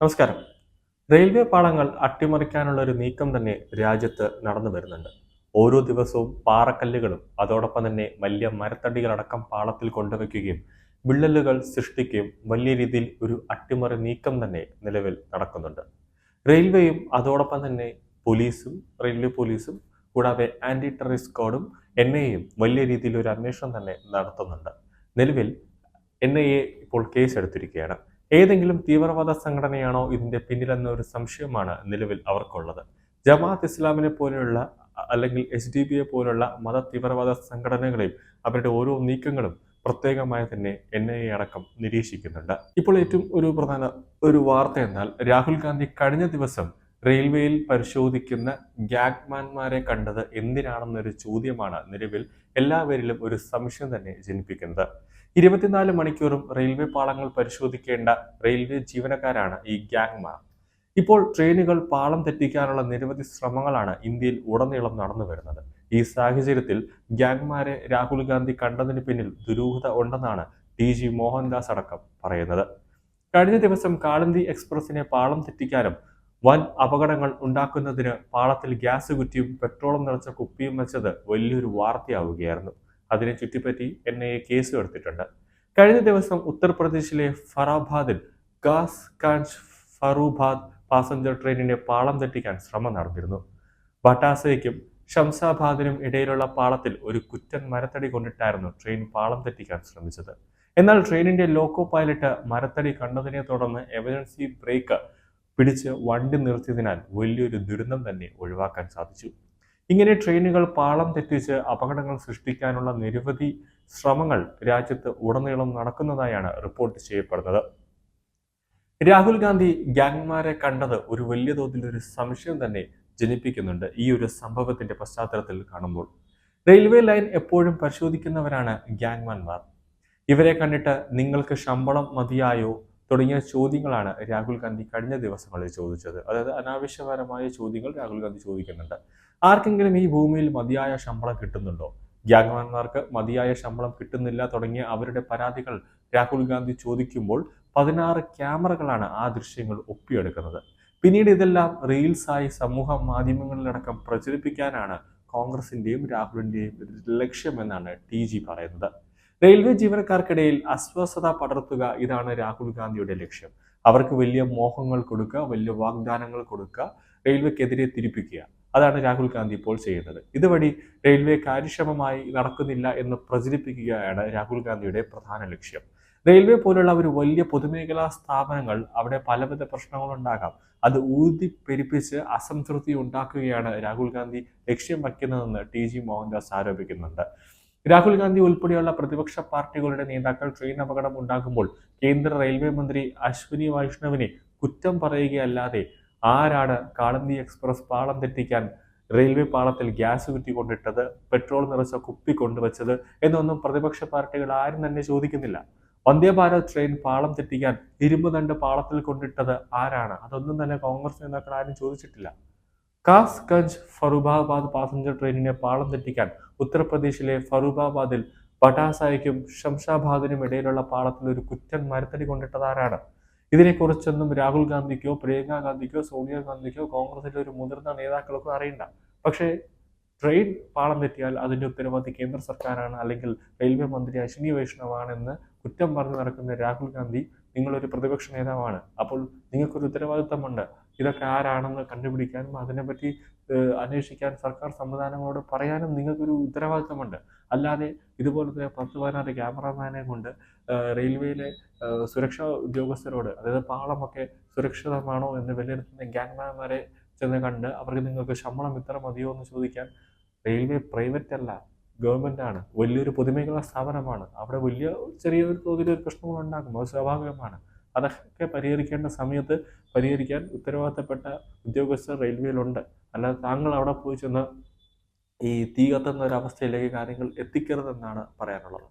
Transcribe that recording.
നമസ്കാരം. റെയിൽവേ പാളങ്ങൾ അട്ടിമറിക്കാനുള്ള ഒരു നീക്കം തന്നെ രാജ്യത്ത് നടന്നു വരുന്നുണ്ട്. ഓരോ ദിവസവും പാറക്കല്ലുകളും അതോടൊപ്പം തന്നെ വലിയ മരത്തടികളടക്കം പാളത്തിൽ കൊണ്ടുവയ്ക്കുകയും വിള്ളലുകൾ സൃഷ്ടിക്കുകയും വലിയ രീതിയിൽ ഒരു അട്ടിമറി നീക്കം തന്നെ നിലവിൽ നടക്കുന്നുണ്ട്. റെയിൽവേയും അതോടൊപ്പം തന്നെ പോലീസും റെയിൽവേ പോലീസും കൂടാതെ ആന്റി ടെററിസ്റ്റ് സ്ക്വാഡും എൻ ഐയും വലിയ രീതിയിൽ ഒരു അന്വേഷണം തന്നെ നടത്തുന്നുണ്ട്. നിലവിൽ എൻ ഐ എ ഇപ്പോൾ കേസ് എടുത്തിരിക്കുകയാണ് ഏതെങ്കിലും തീവ്രവാദ സംഘടനയാണോ ഇതിന്റെ പിന്നിലെന്ന ഒരു സംശയമാണ് നിലവിൽ അവർക്കുള്ളത്. ജമാഅത്ത് ഇസ്ലാമിനെ പോലെയുള്ള അല്ലെങ്കിൽ എച്ച് ഡി ബിയെ പോലുള്ള മത തീവ്രവാദ സംഘടനകളെയും അവരുടെ ഓരോ നീക്കങ്ങളും പ്രത്യേകമായി തന്നെ എൻ ഐ എ അടക്കം നിരീക്ഷിക്കുന്നുണ്ട്. ഇപ്പോൾ ഏറ്റവും ഒരു പ്രധാന ഒരു വാർത്ത എന്നാൽ രാഹുൽ ഗാന്ധി കഴിഞ്ഞ ദിവസം റെയിൽവേയിൽ പരിശോധിക്കുന്ന ഗ്യാഗ്മാൻമാരെ കണ്ടത് എന്തിനാണെന്നൊരു ചോദ്യമാണ് നിലവിൽ എല്ലാവരിലും ഒരു സംശയം തന്നെ ജനിപ്പിക്കുന്നത്. ഇരുപത്തിനാല് മണിക്കൂറും റെയിൽവേ പാളങ്ങൾ പരിശോധിക്കേണ്ട റെയിൽവേ ജീവനക്കാരാണ് ഈ ഗ്യാങ്മാർ ഇപ്പോൾ ട്രെയിനുകൾ പാളം തെറ്റിക്കാനുള്ള നിരവധി ശ്രമങ്ങളാണ് ഇന്ത്യയിൽ ഉടനീളം നടന്നു വരുന്നത്. ഈ സാഹചര്യത്തിൽ ഗ്യാങ്മാരെ രാഹുൽ ഗാന്ധി കണ്ടതിന് പിന്നിൽ ദുരൂഹത ഉണ്ടെന്നാണ് ടി ജി മോഹൻദാസ് അടക്കം പറയുന്നത്. കഴിഞ്ഞ ദിവസം കാളന്തി എക്സ്പ്രസിനെ പാളം തെറ്റിക്കാനും വൻ അപകടങ്ങൾ ഉണ്ടാക്കുന്നതിന് പാളത്തിൽ ഗ്യാസ് കുറ്റിയും പെട്രോളും നിറച്ച കുപ്പിയും വെച്ചത് വലിയൊരു വാർത്തയാവുകയായിരുന്നു. അതിനെ ചുറ്റിപ്പറ്റി എൻ ഐ എ കേസ് എടുത്തിട്ടുണ്ട്. കഴിഞ്ഞ ദിവസം ഉത്തർപ്രദേശിലെ ഫറാബാദിൽ ഗാസ് കാഞ്ച് ഫറൂബാദ് പാസഞ്ചർ ട്രെയിനിനെ പാളം തെറ്റിക്കാൻ ശ്രമം നടന്നിരുന്നു. ബട്ടാസയ്ക്കും ഷംസാബാദിനും ഇടയിലുള്ള പാളത്തിൽ ഒരു കുറ്റൻ മരത്തടി കൊണ്ടിട്ടായിരുന്നു ട്രെയിൻ പാളം തെറ്റിക്കാൻ ശ്രമിച്ചത്. എന്നാൽ ട്രെയിനിന്റെ ലോക്കോ പൈലറ്റ് മരത്തടി കണ്ടതിനെ തുടർന്ന് എമർജൻസി ബ്രേക്ക് പിടിച്ച് വണ്ടി നിർത്തിയതിനാൽ വലിയൊരു ദുരന്തം തന്നെ ഒഴിവാക്കാൻ സാധിച്ചു. ഇങ്ങനെ ട്രെയിനുകൾ പാളം തെറ്റിച്ച് അപകടങ്ങൾ സൃഷ്ടിക്കാനുള്ള നിരവധി ശ്രമങ്ങൾ രാജ്യത്ത് ഉടനീളം നടക്കുന്നതായാണ് റിപ്പോർട്ട് ചെയ്യപ്പെടുന്നത്. രാഹുൽ ഗാന്ധി ഗ്യാങ്മാരെ കണ്ടത് ഒരു വലിയ തോതിൽ ഒരു സംശയം തന്നെ ജനിപ്പിക്കുന്നുണ്ട് ഈ ഒരു സംഭവത്തിന്റെ പശ്ചാത്തലത്തിൽ കാണുമ്പോൾ. റെയിൽവേ ലൈൻ എപ്പോഴും പരിശോധിക്കുന്നവരാണ് ഗ്യാങ്മാൻമാർ. ഇവരെ കണ്ടിട്ട് നിങ്ങൾക്ക് ശമ്പളം മതിയായോ? തുടങ്ങിയ ചോദ്യങ്ങളാണ് രാഹുൽ ഗാന്ധി കഴിഞ്ഞ ദിവസങ്ങളിൽ ചോദിച്ചത്. അതായത് അനാവശ്യപരമായ ചോദ്യങ്ങൾ രാഹുൽ ഗാന്ധി ചോദിക്കുന്നുണ്ട്. ആർക്കെങ്കിലും ഈ ഭൂമിയിൽ മതിയായ ശമ്പളം കിട്ടുന്നുണ്ടോ? ഗ്യാങ്മാന്മാർക്ക് മതിയായ ശമ്പളം കിട്ടുന്നില്ല തുടങ്ങിയ അവരുടെ പരാതികൾ രാഹുൽ ഗാന്ധി ചോദിക്കുമ്പോൾ പതിനാറ് ക്യാമറകളാണ് ആ ദൃശ്യങ്ങൾ ഒപ്പിയെടുക്കുന്നത്. പിന്നീട് ഇതെല്ലാം റീൽസായി സമൂഹ മാധ്യമങ്ങളിലടക്കം പ്രചരിപ്പിക്കാനാണ് കോൺഗ്രസിന്റെയും രാഹുലിന്റെയും ലക്ഷ്യമെന്നാണ് ടി ജി പറയുന്നത്. റെയിൽവേ ജീവനക്കാർക്കിടയിൽ അസ്വസ്ഥത പടർത്തുക ഇതാണ് രാഹുൽ ഗാന്ധിയുടെ ലക്ഷ്യം. അവർക്ക് വലിയ മോഹങ്ങൾ കൊടുക്കുക വലിയ വാഗ്ദാനങ്ങൾ കൊടുക്കുക റെയിൽവേക്കെതിരെ തിരിപ്പിക്കുക. അതാണ് രാഹുൽ ഗാന്ധി ഇപ്പോൾ ചെയ്യുന്നത്. ഇതുവഴി റെയിൽവേ കാര്യക്ഷമമായി നടക്കുന്നില്ല എന്ന് പ്രചരിപ്പിക്കുകയാണ് രാഹുൽ ഗാന്ധിയുടെ പ്രധാന ലക്ഷ്യം. റെയിൽവേ പോലുള്ള ഒരു വലിയ പൊതുമേഖലാ സ്ഥാപനങ്ങൾ അവിടെ പലവിധ പ്രശ്നങ്ങളുണ്ടാകാം. അത് ഊതി പെരുപ്പിച്ച് അസംതൃപ്തി ഉണ്ടാക്കുകയാണ് രാഹുൽ ഗാന്ധി ലക്ഷ്യം വയ്ക്കുന്നതെന്ന് ടി ജി മോഹൻദാസ് ആരോപിക്കുന്നുണ്ട്. രാഹുൽ ഗാന്ധി ഉൾപ്പെടെയുള്ള പ്രതിപക്ഷ പാർട്ടികളുടെ നേതാക്കൾ ട്രെയിൻ അപകടം ഉണ്ടാകുമ്പോൾ കേന്ദ്ര റെയിൽവേ മന്ത്രി അശ്വിനി വൈഷ്ണവിനെ കുറ്റം പറയുകയല്ലാതെ ആരാണ് കാളന്തി എക്സ്പ്രസ് പാളം തെറ്റിക്കാൻ റെയിൽവേ പാളത്തിൽ ഗ്യാസ് കുറ്റി കൊണ്ടിട്ടത് പെട്രോൾ നിറച്ച കുപ്പി കൊണ്ടുവച്ചത് എന്നൊന്നും പ്രതിപക്ഷ പാർട്ടികൾ ആരും തന്നെ ചോദിക്കുന്നില്ല. വന്ദേ ഭാരത് ട്രെയിൻ പാളം തെറ്റിക്കാൻ ഇരുമ്പ് തണ്ട് പാളത്തിൽ കൊണ്ടിട്ടത് ആരാണ്? അതൊന്നും തന്നെ കോൺഗ്രസ് നേതാക്കൾ ആരും ചോദിച്ചിട്ടില്ല. കാസ് ഫറൂബാബാദ് പാസഞ്ചർ ട്രെയിനിനെ പാളം തെറ്റിക്കാൻ ഉത്തർപ്രദേശിലെ ഫറൂബാബാദിൽ പട്ടാസായിക്കും ഷംഷാബാദിനും ഇടയിലുള്ള പാളത്തിൽ ഒരു കുറ്റൻ മരത്തടി കൊണ്ടിട്ടതാരാണ്? ഇതിനെക്കുറിച്ചൊന്നും രാഹുൽ ഗാന്ധിക്കോ പ്രിയങ്ക ഗാന്ധിക്കോ സോണിയാഗാന്ധിക്കോ കോൺഗ്രസിലെ ഒരു മുതിർന്ന നേതാക്കൾക്കോ അറിയണ്ട പക്ഷേ ട്രെയിൻ പാളം തെറ്റിയാൽ അതിന്റെ ഉത്തരവാദി കേന്ദ്ര സർക്കാരാണ് അല്ലെങ്കിൽ റെയിൽവേ മന്ത്രി അശ്വിനി വൈഷ്ണവാണെന്ന് കുറ്റം പറഞ്ഞു നടക്കുന്ന രാഹുൽ ഗാന്ധി നിങ്ങളൊരു പ്രതിപക്ഷ നേതാവാണ്. അപ്പോൾ നിങ്ങൾക്കൊരു ഉത്തരവാദിത്തമുണ്ട്. ഇതൊക്കെ ആരാണെന്ന് കണ്ടുപിടിക്കാനും അതിനെപ്പറ്റി അന്വേഷിക്കാൻ സർക്കാർ സംവിധാനങ്ങളോട് പറയാനും നിങ്ങൾക്കൊരു ഉത്തരവാദിത്തമുണ്ട്. അല്ലാതെ ഇതുപോലെ തന്നെ പത്ത് പതിനാറ് ക്യാമറമാനെ കൊണ്ട് റെയിൽവേയിലെ സുരക്ഷാ ഉദ്യോഗസ്ഥരോട് അതായത് പാളമൊക്കെ സുരക്ഷിതമാണോ എന്ന് വിലയിരുത്തുന്ന ഗ്യാങ്മാൻമാരെ ചെന്ന് കണ്ട് അവർക്ക് നിങ്ങൾക്ക് ശമ്പളം ഇത്ര മതിയോ എന്ന് ചോദിക്കാൻ റെയിൽവേ പ്രൈവറ്റ് അല്ല ഗവൺമെന്റ് ആണ്. വലിയൊരു പൊതുമേഖലാ സ്ഥാപനമാണ്. അവിടെ വലിയ ചെറിയൊരു തോതിലൊരു പ്രശ്നങ്ങൾ ഉണ്ടാകും അത് സ്വാഭാവികമാണ്. അതൊക്കെ പരിഹരിക്കേണ്ട സമയത്ത് പരിഹരിക്കാൻ ഉത്തരവാദിത്തപ്പെട്ട ഉദ്യോഗസ്ഥർ റെയിൽവേയിലുണ്ട്. അല്ലാതെ താങ്കൾ അവിടെ പോയി ചെന്ന് ഈ തീ കത്തുന്ന ഒരവസ്ഥയിലേക്ക് കാര്യങ്ങൾ എത്തിക്കരുതെന്നാണ് പറയാനുള്ളത്.